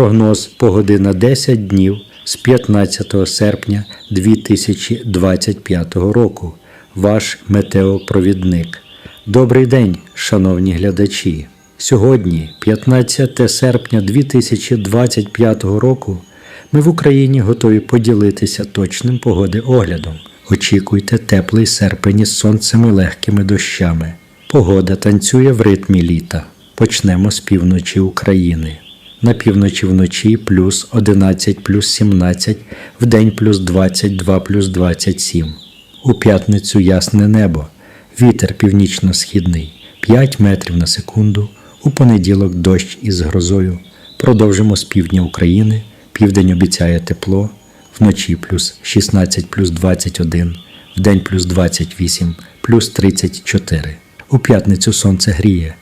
Прогноз погоди на 10 днів з 15 серпня 2025 року. Ваш метеопровідник. Добрий день, шановні глядачі. Сьогодні, 15 серпня 2025 року, ми в Україні готові поділитися точним погоди оглядом. Очікуйте теплий серпень із сонцем і легкими дощами. Погода танцює в ритмі літа. Почнемо з півночі України. На півночі вночі плюс 11 плюс 17, вдень плюс 22 плюс 27. У п'ятницю ясне небо, вітер північно-східний 5 метрів на секунду, у понеділок дощ із грозою. Продовжимо з півдня України, південь обіцяє тепло, вночі плюс 16 плюс 21, вдень плюс 28 плюс 34. У п'ятницю сонце гріє,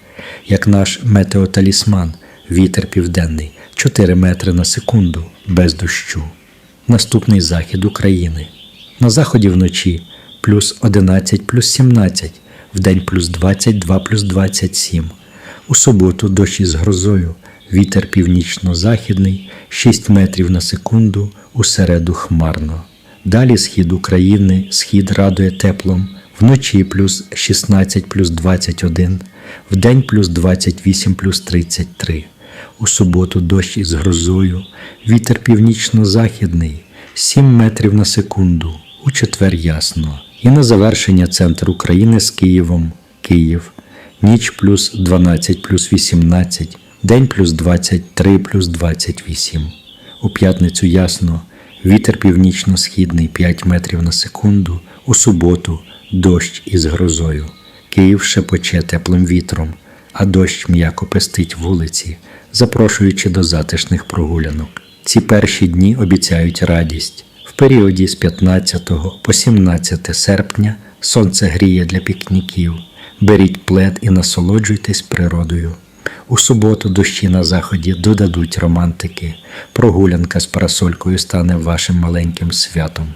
як наш метеоталісман, вітер південний 4 метри на секунду без дощу. Наступний захід України. На заході вночі плюс 11 плюс 17, вдень плюс 22 плюс 27. У суботу дощ із грозою, вітер північно-західний 6 метрів на секунду, у середу хмарно. Далі схід України, схід радує теплом, вночі плюс 16 плюс 21, вдень плюс 28 плюс 33. У суботу дощ із грозою, вітер північно-західний 7 метрів на секунду, у четвер ясно. І на завершення центр України з Києвом, Київ, ніч плюс 12 плюс 18, день плюс 23 плюс 28. У п'ятницю ясно, вітер північно-східний 5 метрів на секунду, у суботу дощ із грозою. Київ шепоче теплим вітром, а дощ м'яко пестить вулиці, запрошуючи до затишних прогулянок. Ці перші дні обіцяють радість. В періоді з 15 по 17 серпня сонце гріє для пікніків. Беріть плед і насолоджуйтесь природою. У суботу дощі на заході додадуть романтики. Прогулянка з парасолькою стане вашим маленьким святом.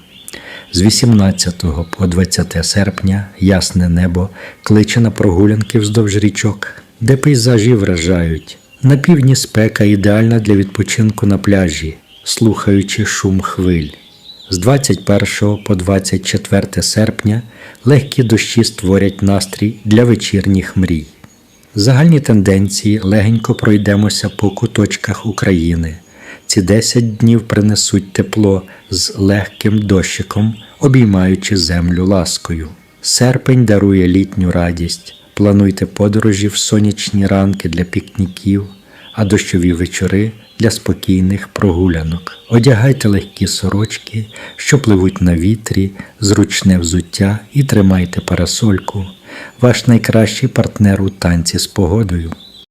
З 18 по 20 серпня ясне небо кличе на прогулянки вздовж річок, де пейзажі вражають. На півдні спека ідеальна для відпочинку на пляжі, слухаючи шум хвиль. З 21 по 24 серпня легкі дощі створять настрій для вечірніх мрій. Загальні тенденції легенько пройдемося по куточках України. Ці 10 днів принесуть тепло з легким дощиком, обіймаючи землю ласкою. Серпень дарує літню радість. Плануйте подорожі в сонячні ранки для пікніків, а дощові вечори для спокійних прогулянок. Одягайте легкі сорочки, що пливуть на вітрі, зручне взуття і тримайте парасольку. Ваш найкращий партнер у танці з погодою.